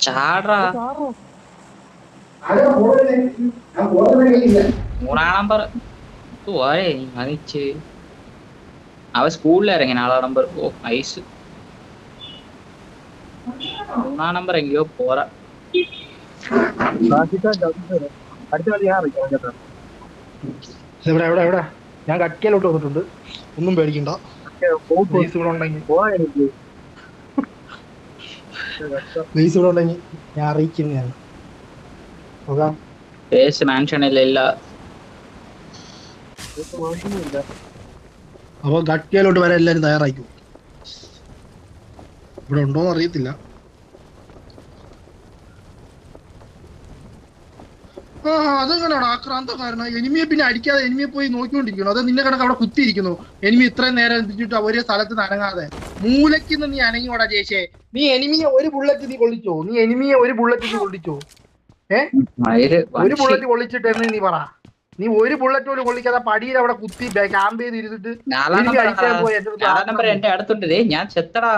ചാടാ മൂന്നാം നമ്പർ പോരെ മതിച്ച് അവ സ്കൂളിൽ ഇറങ്ങി നാലാം നമ്പർ ഓ ഐസ് മൂന്നാം നമ്പർ എങ്കിലോ പോരാ. ഞാൻ കട്ടിക്കലോട്ട് വന്നിട്ടുണ്ട്. ഒന്നും പേടിക്കണ്ട. ഞാൻ അറിയിക്കുന്നതാണ്. അപ്പൊ ഗട്ടിയാലോട്ട് വരാൻ എല്ലാരും തയ്യാറായിക്കും? ഇവിടെ ഉണ്ടോന്ന് അറിയത്തില്ല. ആ അതെങ്ങനെയാണ്? ആക്രാന്തക്കാരന? എനിമിയെ പിന്നെ അടിക്കാതെ എനിമിയെ പോയി നോക്കിക്കൊണ്ടിരിക്കണം അത് നിന്നെ കണക്ക് അവിടെ കുത്തിയിരിക്കുന്നു. എനിമി ഇത്രയും നേരം എത്തിച്ചിട്ട് ഒരേ സ്ഥലത്ത് നനങ്ങാതെ മൂലയ്ക്ക് നിന്ന് നീ അനങ്ങിയോടാ ജേഷേ നീ എനിമിയെ ഒരു ബുള്ളറ്റ് നീ കൊള്ളിച്ചോ? നീ എനിമിയെ ഒരു ബുള്ളറ്റ് നീ കൊള്ളിച്ചോ? ഏ? ഒരു ബുള്ളറ്റ് കൊള്ളിച്ചിട്ട് എന്ന് നീ പറ. നീ ഒരു ബുള്ളറ്റ് പോലും കൊള്ളിക്കാതെ പടിയിൽ അവിടെ കുത്തി ക്യാമ്പ് ചെയ്ത് ഇരുന്നിട്ട് അടിക്കാൻ പോയി. എന്റെ അടുത്തുണ്ട്. ഞാൻ ചെത്തടാ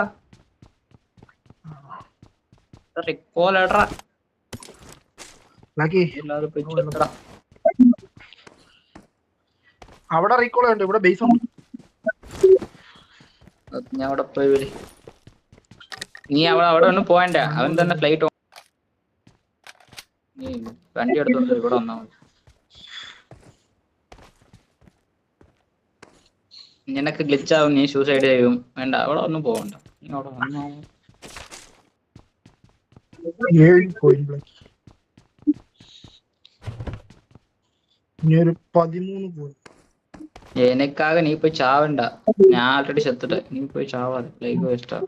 ഇടറാ ബാക്കി ഇല്ലാതെ പോയി ചെത്തടാ അവിടെ റീകോൾ ഉണ്ട്. ഇവിടെ ബേസ് ഉണ്ട്. ഞാൻ അവിടെ പോയി വരി. നീ അവിടെ അവിടെ ഒന്നും പോയണ്ട അവൻ തന്നെ ഫ്ലൈറ്റ് നീ വണ്ടി എടുത്തോണ്ട് ഇവിടെ വന്നാ മതി. നിനക്ക് ഗ്ലിച്ച് ആവും നീ സൂസൈഡ് ചെയ്യും. വേണ്ട അവിടെ ഒന്നും പോകണ്ട നീ അവിടെ വന്നോ പതിമൂന്ന് പോയി. எனக்காக நீ போய் சாவண்டா நான் ஆல்ரெடி செத்துட்டேன் நீ போய் சாவாது லைஃப் வேஸ்டா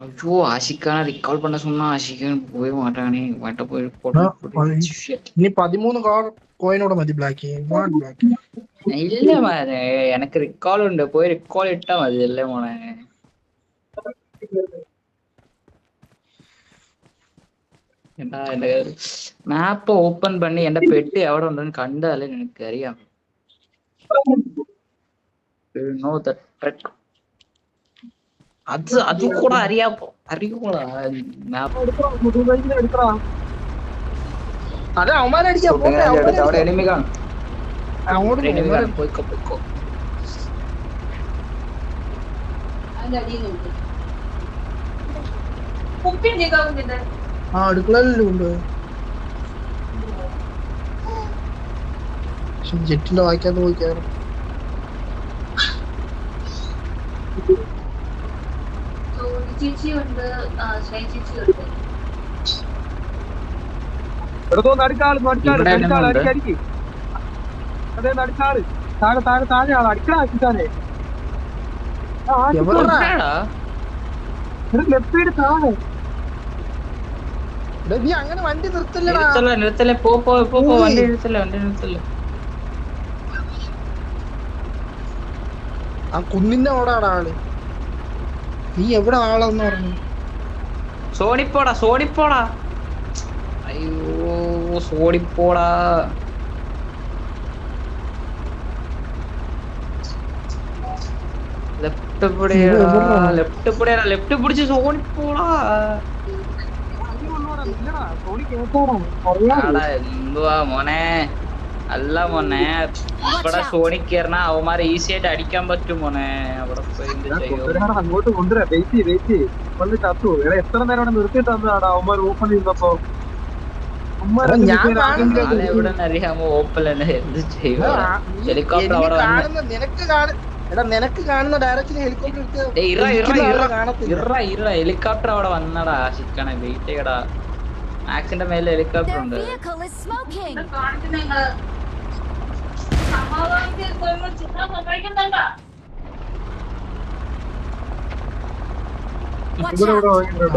ஐயோ ஆஷிக்கான ரீகால் பண்ண சொன்னா ஆஷிக்கன் போய் மாட்டானே வாட்ட போய் போட்டு நீ பதிமூணு കോയിനോട് മതി ബ്ലാക്ക് ബ്ലാക്ക് ഇല്ല മോനെ. എനക്ക് റിക്കോൾ ഉണ്ട്. പോയി റിക്കോൾ ഇട്ടാ മതി അല്ലേ മോനെ. മാപ്പ് ഓപ്പൺ പണി എന്റെ പെട്ടി എവിടെ ഉണ്ടെന്ന് കണ്ടാലേ നിനക്ക് അറിയാം നോ ദ ട്രക്ക് അത് അത് കൂടെ അറിയാപ്പോ അറിയൂടാ അവിടെ എനിമി കാണും എനിമി കാണും പോയിക്കോ പോയിക്കോ കുപ്പി നീക്കാവുന്നില്ല ആ അടുക്കളയിലും ഉണ്ട് പക്ഷെ ജെറ്റിന്റെ വായിക്കാതെ പോയി കയറും. താഴെ താഴെ താഴെ ആൾ. അടിക്കടാ? ലെഫ്റ്റ് സൈഡ് താഴെ. നീ അങ്ങനെ വണ്ടി നിർത്തല്ലടാ. നിർത്തല്ലേ നിർത്തല്ലേ. പോ പോ പോ പോ. വണ്ടി നിർത്തല്ലേ വണ്ടി നിർത്തല്ലേ. ആ കുന്നിന്റെ ഓടാടാ ആൾ. നീ എവിടെ ആളെന്ന് പറഞ്ഞു? സോണിപ്പോടാ സോണിപ്പോടാ. അയ്യോ സോണിപ്പോടാ. ലെഫ്റ്റ് പിടിയടാ? ലെഫ്റ്റ് പിടിയടാ ലെഫ്റ്റ് പിടിച്ച് സോണിപ്പോടാ ഇല്ലടാ സോണി കേട്ടോടാ അറിയാം ആടാ എന്തുവാ മോനെ? അല്ല മോനെ ഇവിടെ സോണി കയറണ അവന്മാരെ ഈസി ആയിട്ട് അടിക്കാൻ പറ്റും മോനെ. അവിടെ അങ്ങോട്ട് കൊണ്ടുവരാ. വെയിറ്റ് വെയിറ്റ് വന്ന് ചത്തു എടാ എത്ര നേരം അവിടെ നിർത്തിയിട്ട് തന്നതാടാ അവന്മാർ ഓപ്പൺ എവിടെ അറിയാമോ? തന്നെ എന്ത് ചെയ്യും? ഹെലികോപ്റ്റർ അവിടെ എടാ നിനക്ക് കാണുന്ന ഡയറക്ഷനിൽ ഹെലികോപ്റ്റർ ഹെലികോപ്റ്റർ അവിടെ വന്നടാ ശിക്കണേ വെയിറ്റ് ചെയ്യടാ. മാക്സിന്റെ മേലെ ഹെലികോപ്റ്റർ ഉണ്ട്.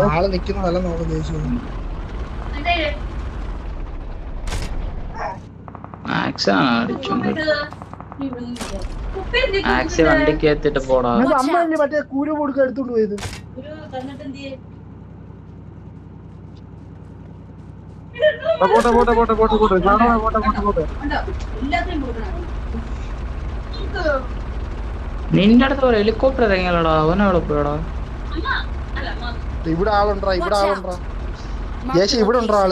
ആൾ നിക്കുന്ന സ്ഥലം നോക്കാൻ എന്റെ മാക്സ് ആണ് അടിച്ചോണ്ട് കുപ്പി മാക്സ് വണ്ടിക്ക് എത്തിട്ട് പോടാ. അമ്മ മറ്റേ കൂര കൊടുക്കാൻ എടുത്തോണ്ട് പോയത് തന്നിട്ട് എന്ത് ചെയ്യും ആ, പോട്ടെ പോട്ടെ പോട്ടെ പോട്ടെ പോട്ടെ. കാണാ പോട്ടെ പോട്ടെ പോട്ടെ. നിന്റെ അടുത്ത് പറയാം ഹെലികോപ്റ്റർ ഇറങ്ങിയല്ലോടാ അവനവിടെ പോയടാ. അമ്മ അല്ല അമ്മ ഇവിടെ ആളുണ്ടാ? ഇവിടെ ആളുണ്ടാ? a ഇവിടെ ഉണ്ടോ ആൾ.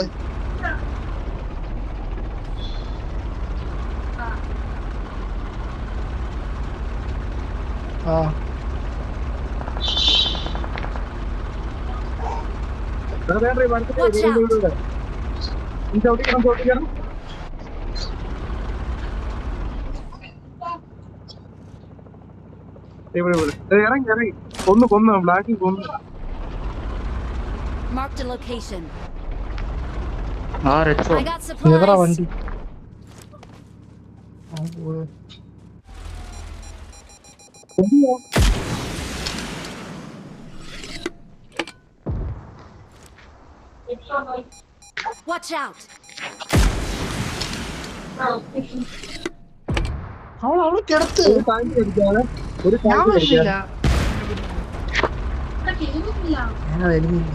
ആ. വേണ്ട വേണ്ട, ഈ വനത്തിൽ Watch ഇവിടെ, ഇവിടെ, ഇവിടെ. നീ ചവിട്ടിക്കണം ചവിട്ടിക്കണം ഇവിടെ ഇവിടെ. ഇറങ്ങി ഇറങ്ങി. കൊന്നു കൊന്നു. ബ്ലാക്കിൽ കൊന്നു. ലൊക്കേഷൻ. ആ രക്ഷോ. വണ്ടി. Watch out. അവൾ അവൾ കിടത്ത്. ഒരു ടാങ്ക് അടിക്കാതെ ഒരു ഞാൻ ടാങ്ക് വരില്ല ഇവിടെ കേൾക്കുന്നില്ല ഞാൻ വരുന്നില്ല.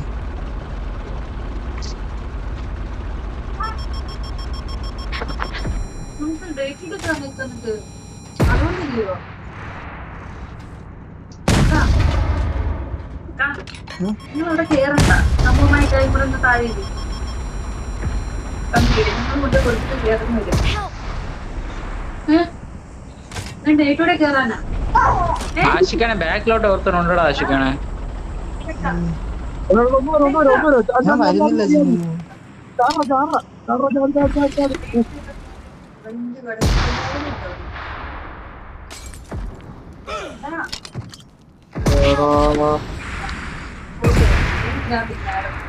നമുക്ക് ഡേറ്റ് എടുക്കാൻ നിൽക്കുന്നത് അതുകൊണ്ടില്ലയോ? നിങ്ങൾ അവിടെ കേറണ്ട സംഭവമായിട്ട് ഇവിടെ നിന്ന് താഴെ ഇരി. കമ്പിയിൽ. നിങ്ങൾ കൊണ്ട് കൊടുത്തിട്ട് കേറുന്നില്ല Help. ഞാൻ ഡേറ്റോടെ കേറാനാ ആശിക്കാനെ ബാക്കിലോട്ട് ഓർത്തനുണ്ടടാ ആശിക്കാനെ ഒന്നുകൂടെ ഒന്നുകൂടെ ഒന്നുകൂടെ ഞാൻ വരുന്നില്ല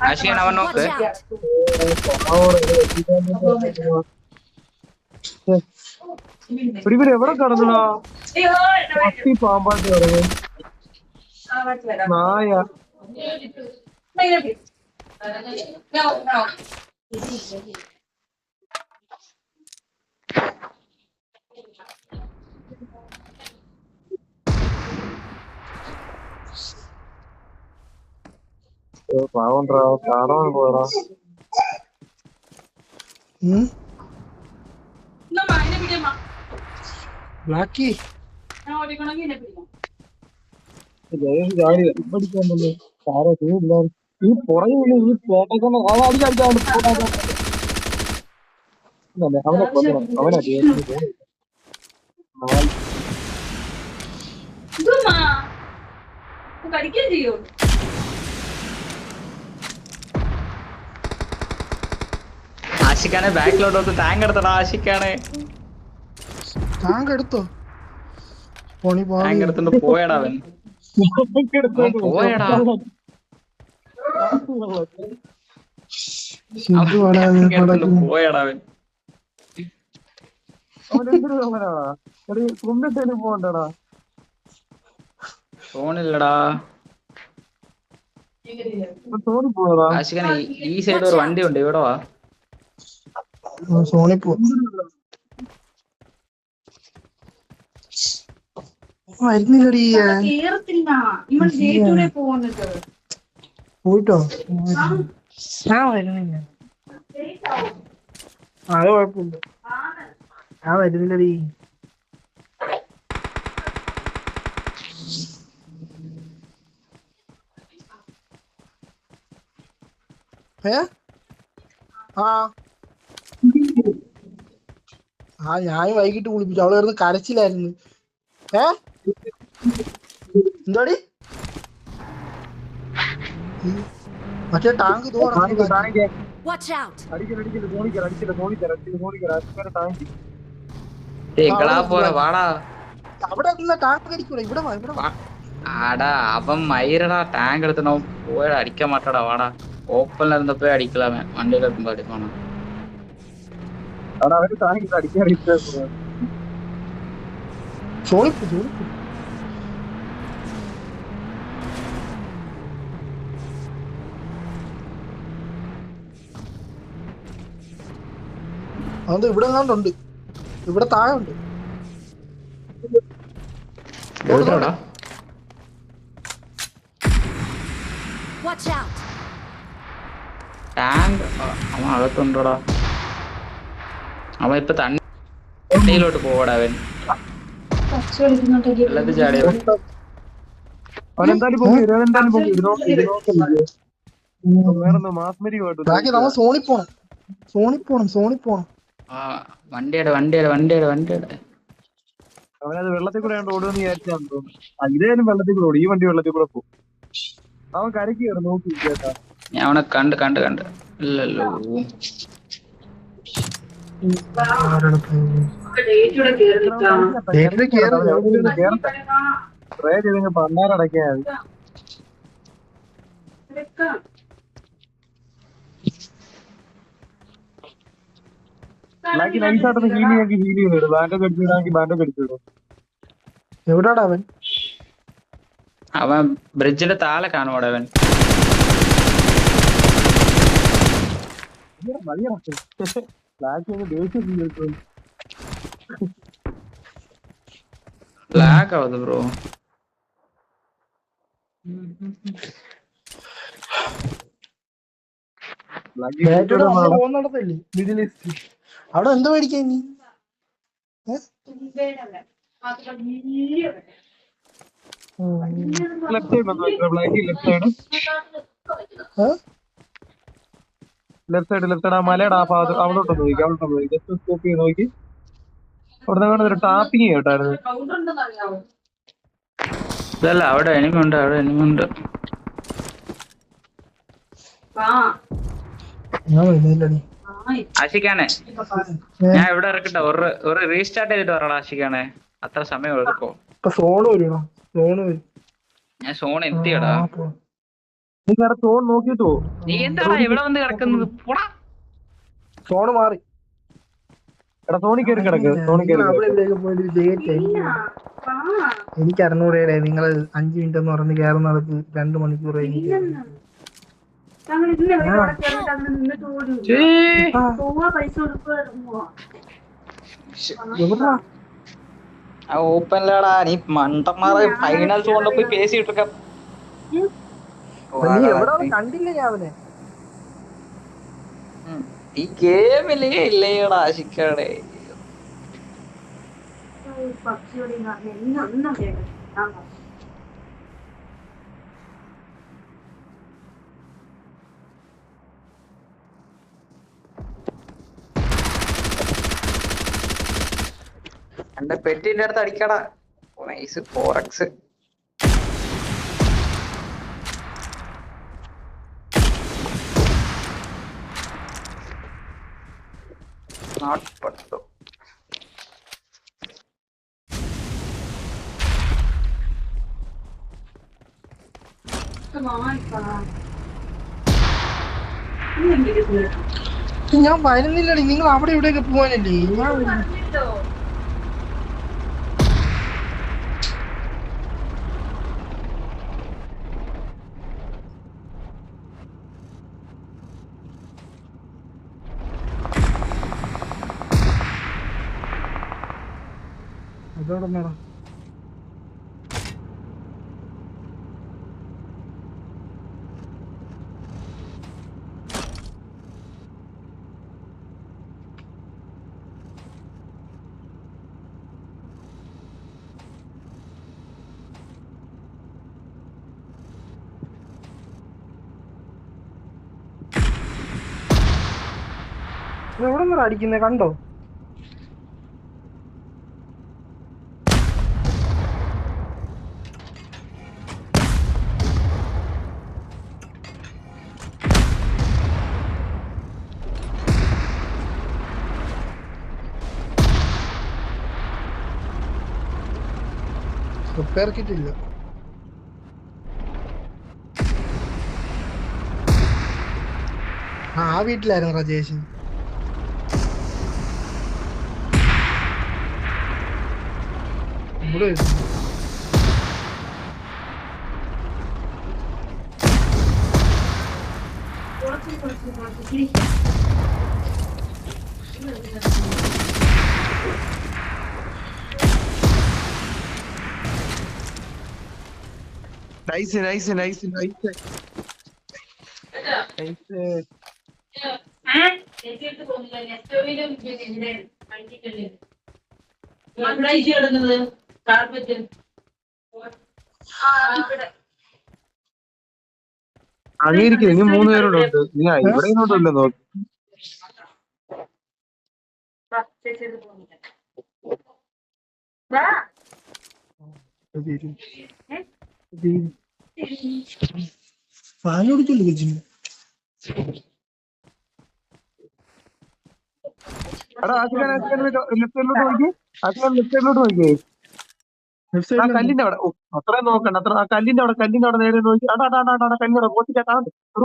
ആശിക്കാൻ അവൻ നോക്ക്. ഇവിടെ എവിടെ കടന്നടാ പട്ടി പാമ്പാട്ട് കിടന്നു നായ പാവണ്ടാ കാണാൻ പോയടാ ബ്ലാക്കി ഈ പുറകിൽ ഈ അടിച്ചടിച്ചാണ്ട് അവനെ കൊല്ലണം അവനാ ഇതുമ്മാ കടിക്കുകയും ചെയ്യോ? ആശിക്കാനെ ബാക്കിലോട്ട് വന്ന് ടാങ്ക് എടുത്തടാ ആശിക്കാനെ ടാങ്ക് എടുത്തോ? പോണി ടാങ്ക് പോണി എടുത്തോണ്ട് പോയടാ അവൻ. അവൻ പോയടാ. സിദ്ധു അവൻ വേണേ ടാങ്ക് എടുത്തോണ്ട്. പോയടാ അവൻ. ഫോണില്ലടാ പോയടാ ആശിക്കാനെ ഈ- സൈഡ് ഒരു വണ്ടി ഉണ്ട് ഇവിടെ വാ. സോണി പോ വരുന്നില്ലടി. പോയിട്ടോ? ഞാൻ വരുന്നില്ല. അത് കുഴപ്പമില്ല. ഞാൻ വരുന്നില്ലടി. ഏ? ആ. ആ ഞാൻ വൈകിട്ട് കുളിപ്പിച്ചു. അവൾ കിടന്ന് കരച്ചിലായിരുന്നു. ഏ? എന്താടി? ഉം. മറ്റേ tank tank tank. Watch out. അടിക്കല അടിക്കല തോണിക്കര അടിക്കല തോണിക്കര അടിക്കല തോണിക്കര അടിക്കല ടാങ്ക്. എങ്ങളാ പോലെ വാടാ. അവിടെ നിന്ന ടാങ്ക് അടിക്കൂടെ? ഇവിടെ വാ ഇവിടെ വാ. ആടാ അവൻ മയിരടാ ടാങ്ക് എടുത്തോ പോയടാ അടിക്കാൻ മാട്ടടാ വാടാ. ഓപ്പണിൽ ഇരുന്നപ്പോ അടിക്കലാമേ വണ്ടിയിൽ എത്തുമ്പോ അടിക്കണം അവിടെ അവർ അടിക്കാൻ അത് ഇവിടെ എങ്ങാണ്ടുണ്ട്? ഇവിടെ താഴെ ഉണ്ട്. ടാങ്ക് അവൻ അകത്തുണ്ടോടാ? അവൻ ഇപ്പൊ തണ്ണിയിലോട്ട് പോവടാ അവൻ. വെള്ളത്തിൽ ചാടിയോ വണ്ടിയുടെ വണ്ടിയുടെ വണ്ടിയുടെ വണ്ടിയുടെ. അവനത് വെള്ളത്തിൽ കൂടെ ഓടുമെന്ന് വിചാരിച്ചാന്ന് തോന്നുന്നു. ആ, ഇതേലും വെള്ളത്തിൽ കൂടെ ഓടും. ഈ വണ്ടി വെള്ളത്തിൽ കൂടെ പോകും. അവൻ കരയ്ക്ക് കയറി നോക്കി കേട്ടാ ഞാൻ അവനെ കണ്ട് കണ്ട് കണ്ട്. ഇല്ലല്ലോ. എവിടാടാ അവൻ അവൻ ബ്രിഡ്ജിന്റെ താഴെ കാണും അവിടെ അവൻ? ബാക്കി പോകുന്നിടത്തല്ലേ? മിഡിൽ ഈസ്റ്റ് അവിടെ എന്ത് മേടിക്കാൻ നീ left side left side left side left side ആ മലയുടെ ആ ഭാഗത്ത് അവിടോട്ടൊന്ന് നോക്കി അവിടോട്ട് നോക്കി ജസ്റ്റ് സ്കോപ്പ് ചെയ്ത് നോക്കി. അവിടെ നിന്ന് ഒരു ടാപ്പിങ് കേട്ടായിരുന്നു. ഇതല്ല അവിടെ എനിമി ഉണ്ട് അവിടെ എനിമി ഉണ്ട് ആ ഞാൻ വരുന്നില്ലടി ആ ആശിക്കാണേ ഞാൻ ഇവിടെ ഇറക്കട്ടെ. ഒരു ഒരു റീസ്റ്റാർട്ട് ചെയ്തിട്ട് വരണം ആശിക്കാണേ അത്ര സമയം എടുക്കോ. സോൺ സോണ് സോൺ സോണ് വരും. ഞാൻ സോൺ എത്തിയടാ. നീ തോൺ എന്താടാ വന്ന് കിടക്കുന്നത്? പോടാ. മാറി. എടാ തോണി കയറി കിടക്ക്. തോണി എനിക്ക് അറിഞ്ഞൂടെ നിങ്ങൾ അഞ്ചു മിനിറ്റ് എന്ന് പറഞ്ഞ് കയറുന്നിടത്ത് രണ്ട് മണിക്കൂർ ഓപ്പൺ ലാടാ ഇന്ന് എവിടെ ഇവിടെ കേറിയിട്ട് അങ്ങനെ നിന്നിട്ട് പോലും ഇല്ല. ഛീ. പോവാ പൈസ കൊടുക്കുക എവിടാ ആ ഓപ്പനിലാടാ നീ മണ്ടന്മാരെ ഫൈനൽസ് കൊണ്ടുപോയി പേസിട്ടൊക്കെ നീ എവിടെ കണ്ടില്ല ഞാൻ അവനെ ഈ ഗെയിമിലേ ഇല്ലേടാ. എന്റെ പെറ്റിന്റെ അടുത്ത് അടിക്കടാ. നൈസ് ഫോർ എക്സ് വാങ്ങിക്കാ. ഇന്ന് എന്തിട്ട് കേട്ടോ? ഞാൻ വരുന്നില്ലടി നിങ്ങൾ അവിടെ ഇവിടെയൊക്കെ പോവാനല്ലേ ഞാൻ എവിടെ നിന്നാ അടിക്കുന്നത് കണ്ടോ? ഇല്ല. ആ വീട്ടിലായിരുന്നു രാജേഷ് ഇവിടെ വരുന്നു. കുറച്ച് കുറച്ച് കുറച്ച് ഇരി. നൈസ് നൈസ് നൈസ് നൈസ് ഏ? ചേച്ചിയെടുത്ത് പോകുന്നില്ല. നെസ്റ്റോവിലും പിന്നെ ഇവിടെ വണ്ടിക്കല്ലേ. അവിടെ ഇജ്ജ് അമേരിക്ക ഇനി മൂന്ന് പേരോട് ഉണ്ട് നീ ഇവിടെ ഇങ്ങോട്ടില്ല നോക്ക് പാൽ കുടിച്ചല്ലോ കൊച്ചിന് എടാ ആശുഖാൻ ആശുഖാൻ ലെഫ്റ്റ് സൈഡിലോട്ട് നോക്കി. ആശുഖാൻ ലെഫ്റ്റ് സൈഡിലോട്ട് നോക്കിയേ ലെഫ്റ്റ് ആ കല്ലിന്റെ അവിടെ അത്രയും നോക്കണ്ട അത്ര ആ കല്ലിന്റെ അവിടെ കല്ലിന്റെ അവിടെ നേരെ നോക്കി അടാ അടാ അടാ അടാ കല്ലിന്റെ അവിടെ പോയിട്ട്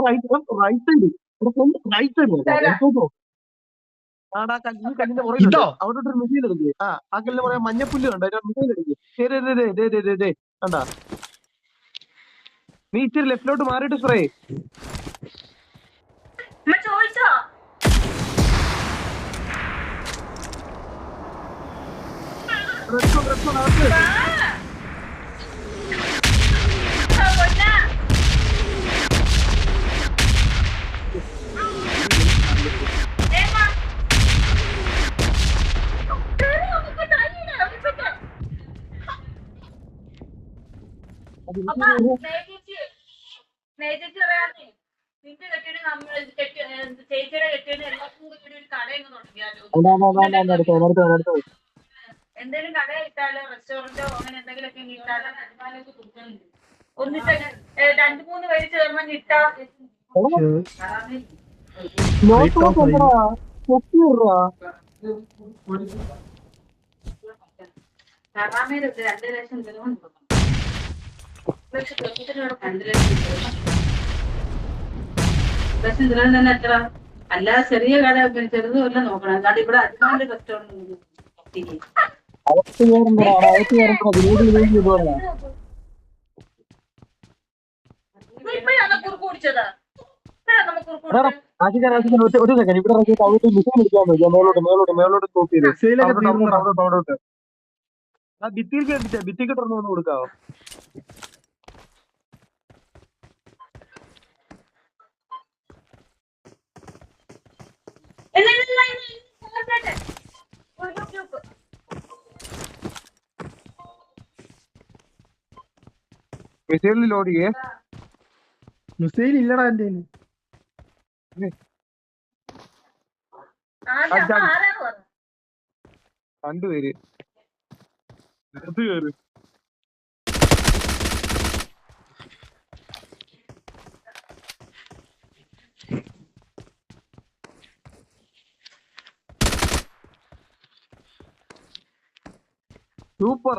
right right side right side ആടാ കല്ല് ഈ കല്ലിന്റെ പുറകിൽ അവിടെ ഒരു മിസൈൽ ആ. ആ കല്ലിന്റെ പുറകെ മഞ്ഞപ്പുല്ല് കണ്ടോ? മിസൈൽ നീ ഇച്ചിരി ലെഫ്റ്റിലോട്ട് മാറിയിട്ട് സ്പ്രേ ചോദിച്ചോ? റെസ്റ്റോ ചേച്ചി അറിയാമേ നിന്റെ കെട്ടിയുടെ നമ്മൾ കെട്ടി ചേച്ചിയുടെ കെട്ടിയുടെ എല്ലാവർക്കും കൂടി ഒരു കട അങ്ങ് തുടങ്ങിയാലോ അടുത്തോ അടുത്തോ അടുത്തോ എന്തെങ്കിലും കട ഇട്ടാലോ റെസ്റ്റോറന്റോ അങ്ങനെ എന്തെങ്കിലുമൊക്കെ ഇട്ടാലോ വരുമാനമൊക്കെ കൊടുക്കുന്നുണ്ട് ഒന്നിട്ട് രണ്ട് മൂന്ന് പേര് ചേർന്ന് ഇട്ടാ കറാമേലൊക്കെ രണ്ട് ലക്ഷം രൂപ ലക്ഷം രണ്ട് ലക്ഷം രൂപ ലക്ഷം രൂപ തന്നെ എത്ര? അല്ലാതെ ചെറിയ കട ചെറുതും എല്ലാം നോക്കണം അല്ലാണ്ട് ഇവിടെ അജ്മാന്റെ റെസ്റ്റോറന്റ് ഒരു സെക്കൻഡ് ഇവിടെ ഇറങ്ങിയിട്ട് അവിടെ മിസൈൽ അടിക്കാൻ നോക്കിയാ മേലോട്ട് മേലോട്ട് മേലോട്ട് നോക്കി ചെയ്ത് ഭിത്തിയിൽ തുറന്നു ഒന്ന് കൊടുക്കാവോ മിസൈലിൽ ലോഡ് ചെയ്യേ. മിസൈൽ ഇല്ലടാ എന്റെ? രണ്ടുപേര് അത് super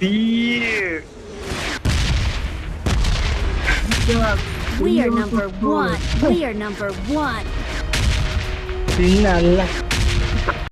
We are number one. We are number one. Nala.